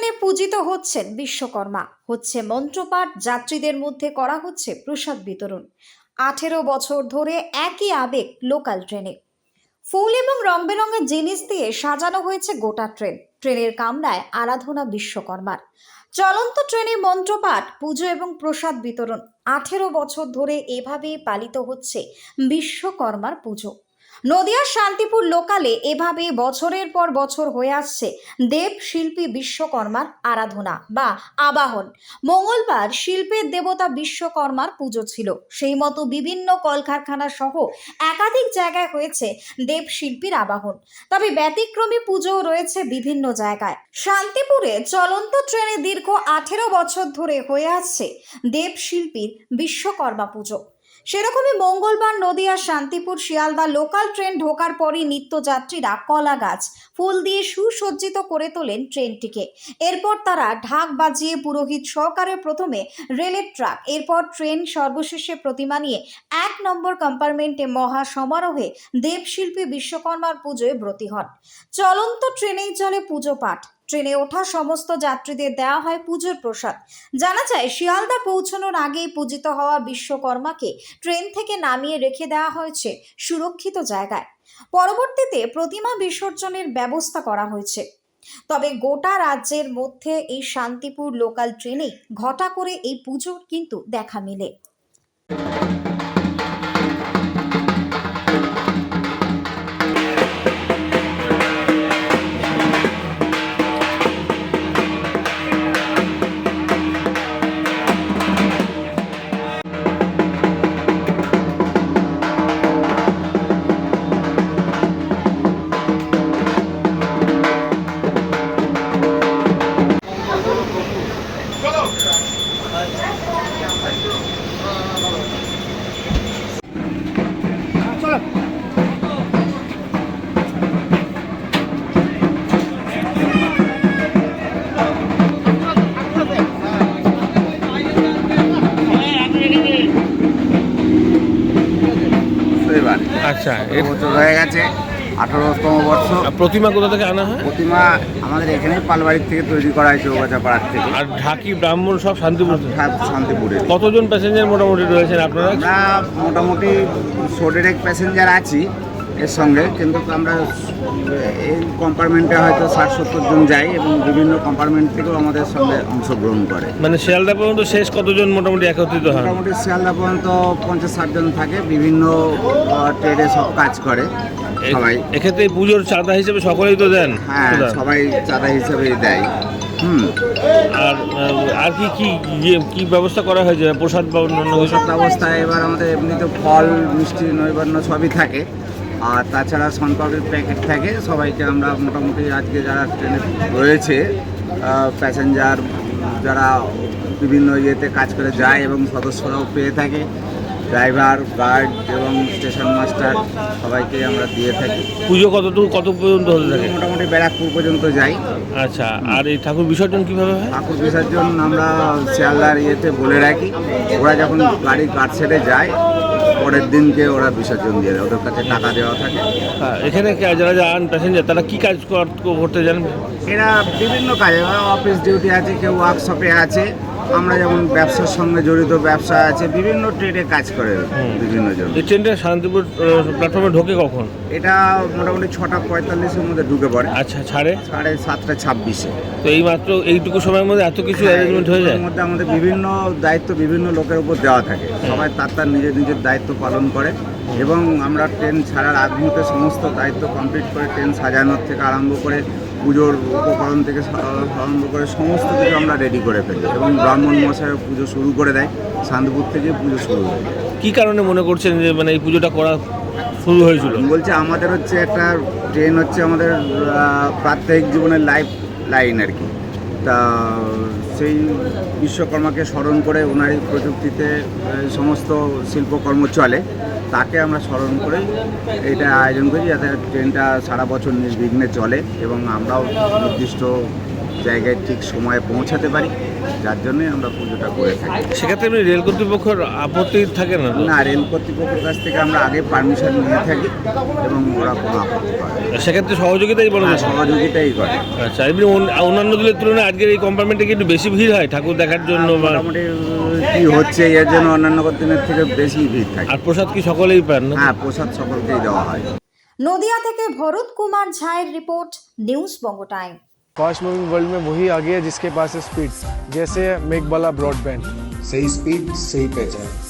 ট্রেনে পূজিত হচ্ছেন বিশ্বকর্মা। হচ্ছে মন্ত্রপাঠ যাত্রীদের মধ্যে করা হচ্ছে প্রসাদ বিতরণ। আঠেরো বছর ধরে একই আবেগ লোকাল ট্রেনে। ফুল এবং রং বেরঙের জিনিস দিয়ে সাজানো হয়েছে গোটা ট্রেন। ট্রেনের কামরায় আরাধনা বিশ্বকর্মার। চলন্ত ট্রেনে মন্ত্রপাঠ, পুজো এবং প্রসাদ বিতরণ। আঠেরো বছর ধরে এভাবেই পালিত হচ্ছে বিশ্বকর্মার পুজো। নদিয়ার শান্তিপুর লোকালে এভাবে বছরের পর বছর হয়ে আসছে দেব শিল্পী বিশ্বকর্মার আরাধনা বা আবাহন। মঙ্গলবার শিল্পের দেবতা বিশ্বকর্মার পুজো ছিল। সেই মতো বিভিন্ন কলকারখানা সহ একাধিক জায়গায় হয়েছে দেব শিল্পীর আবাহন। তবে ব্যতিক্রমী পুজো রয়েছে বিভিন্ন জায়গায়। শান্তিপুরে চলন্ত ট্রেনে দীর্ঘ আঠেরো বছর ধরে হয়ে আসছে দেব শিল্পীর বিশ্বকর্মা পুজো। সেরকমই মঙ্গলবার নদিয়া শান্তিপুর শিয়ালদা লোকাল ট্রেন ঢোকার পরই নিত্যযাত্রীরা কলা গাছ ফুল দিয়ে সুসজ্জিত করে তোলেন ট্রেনটিকে। এরপর তারা ঢাক বাজিয়ে পুরোহিত সহকারে প্রথমে রেলের ট্রাক, এরপর ট্রেন সর্বশেষে প্রতিমা নিয়ে এক নম্বর কম্পার্টমেন্টে মহা সমারোহে দেবশিল্পী বিশ্বকর্মার পুজোয় ব্রতী হন। চলন্ত ট্রেনেই চলে পুজো পাঠ। ট্রেনে ওঠা সমস্ত যাত্রীদের দেওয়া হয় পুজোর প্রসাদ। জানা যায়, শিয়ালদা পৌঁছানোর আগেই পূজিত হওয়া বিশ্বকর্মাকে ট্রেন থেকে নামিয়ে রেখে দেওয়া হয়েছে সুরক্ষিত জায়গায়। পরবর্তীতে প্রতিমা বিসর্জনের ব্যবস্থা করা হয়েছে। তবে গোটা রাজ্যের মধ্যে এই শান্তিপুর লোকাল ট্রেনেই ঘটা করে এই পুজোর কিন্তু দেখা মেলে। আচ্ছা বছর হয়ে গেছে আঠারোতম বর্ষ। প্রতিমা কোথা থেকে আনা হয়? প্রতিমা আমাদের এখানে পালবাড়ির থেকে তৈরি করা হয়েছে ওগাছা পাড়ার থেকে। আর ঢাকি ব্রাহ্মণ সব শান্তিপুর শান্তিপুরে। কতজন প্যাসেঞ্জার মোটামুটি রয়েছেন আপনারা? মোটামুটি প্যাসেঞ্জার আছি। এর সঙ্গে কিন্তু আমরা এই কম্পার্টমেন্টে হয়তো ষাট সত্তর জন যাই এবং বিভিন্ন কম্পার্টমেন্ট থেকেও আমাদের সঙ্গে অংশগ্রহণ করে। মানে শিয়ালদা পর্যন্ত শেষ কতজন মোটামুটি একত্রিত হয় মোটামুটি শিয়ালদা পর্যন্ত পঞ্চাশ ষাট জন থাকে বিভিন্ন ট্রেডে সব কাজ করে সবাই। এক্ষেত্রে পুজোর চাঁদা হিসেবে সকলেই তো দেন? হ্যাঁ সবাই চাঁদা হিসেবেই দেয়। আর আর কি কি ইয়ে, কি ব্যবস্থা করা হয়েছে? প্রসাদ বা অন্যান্য ব্যবস্থায় এবার আমাদের এমনিতে ফল মিষ্টি নৈবান্য সবই থাকে। আর তাছাড়া সনপাপড়ির প্যাকেট থাকে সবাইকে আমরা মোটামুটি আজকে যারা ট্রেনে রয়েছে প্যাসেঞ্জার যারা বিভিন্ন ইয়েতে কাজ করে যায় এবং সদস্যরাও পেয়ে থাকে। ড্রাইভার গার্ড এবং স্টেশন মাস্টার সবাইকে আমরা দিয়ে থাকি। পুজো কতটুকু কত পর্যন্ত হতে থাকে? মোটামুটি ব্যারাকপুর পর্যন্ত যাই। আচ্ছা আর এই ঠাকুর বিসর্জন কীভাবে হয়? ঠাকুর বিসর্জন আমরা শিয়ালদার ইয়েতে বলে রাখি। ওরা যখন গাড়ি কাট সেটে যায় পরের দিনকে ওরা বিসর্জন দিয়ে দেয়। ওদের কাছে টাকা দেওয়া থাকে। হ্যাঁ, এখানে যারা যান প্যাসেঞ্জার তারা কি কাজ করতে যান এরা বিভিন্ন কাজে অফিস ডিউটি আছে কেউ ওয়ার্কশপে আছে। আমরা যেমন ব্যবসার সঙ্গে জড়িত ব্যবসা আছে বিভিন্ন ট্রেডে কাজ করে। বিভিন্ন জন এই ট্রেনটা শান্তিপুর প্ল্যাটফর্মে ঢোকে কখন? এটা মোটামুটি ছটা পঁয়তাল্লিশের মধ্যে ঢুকে পড়ে। আচ্ছা ছাড়ে? সাড়ে সাতটা ছাব্বিশে। তো এই মাত্র এইটুকু সময়ের মধ্যে এত কিছু অ্যারেঞ্জমেন্ট হয়ে যায়? মধ্যে আমাদের বিভিন্ন দায়িত্ব বিভিন্ন লোকের উপর দেওয়া থাকে। সবাই তার তার নিজের নিজের দায়িত্ব পালন করে এবং আমরা ট্রেন ছাড়ার আগ মুহূর্তে সমস্ত দায়িত্ব কমপ্লিট করে ট্রেন সাজানোর থেকে আরম্ভ করে পুজোর উপকরণ থেকে আরম্ভ করে সমস্ত কিছু আমরা রেডি করে ফেলি এবং ব্রাহ্মণ মশাই পুজো শুরু করে দেয় শান্তিপুর থেকে পুজো শুরু হয়। কী কারণে মনে করছেন যে মানে এই পুজোটা করা শুরু হয়েছিল? বলছে আমাদের হচ্ছে একটা ট্রেন হচ্ছে আমাদের প্রাত্যহিক জীবনের লাইফ লাইন আর কি। তা সেই বিশ্বকর্মাকে স্মরণ করে ওনারই প্রযুক্তিতে সমস্ত শিল্পকর্ম চলে, তাকে আমরা স্মরণ করেই এটা আয়োজন করি যাতে ট্রেনটা সারা বছর নির্বিঘ্নে চলে এবং আমরাও নির্দিষ্ট জায়গায় ঠিক সময়ে পৌঁছাতে পারি যার জন্যই আমরা পুজোটা করে থাকি। সেক্ষেত্রে এমনি রেল কর্তৃপক্ষের আপত্তি থাকে না? না রেল কর্তৃপক্ষের কাছ থেকে আমরা আগে পারমিশন নিয়ে থাকি এবং ওরা কোনো আপত্তি করে না। সেক্ষেত্রে সহযোগিতাই বড় হ্যাঁ, সহযোগিতাই করে। আচ্ছা এমনি অন্য- অন্যান্য দিনের তুলনায় আজকের এই কম্পার্টমেন্টে কি একটু বেশি ভিড় হয় ঠাকুর দেখার জন্য বা মোটামুটি কি হচ্ছে এর জন্য অন্যান্য দিনের থেকে বেশি ভিড় থাকে। আর প্রসাদ কি সকলেই পান? না হ্যাঁ প্রসাদ সকলকেই দেওয়া হয়। নদিয়া থেকে Bharat Kumar ঝায়ের report news Banga time. Fast moving world में वही आगे है जिसके पास है स्पीड जैसे मेघबाला ब्रॉडबैंड सही स्पीड सही पहचान।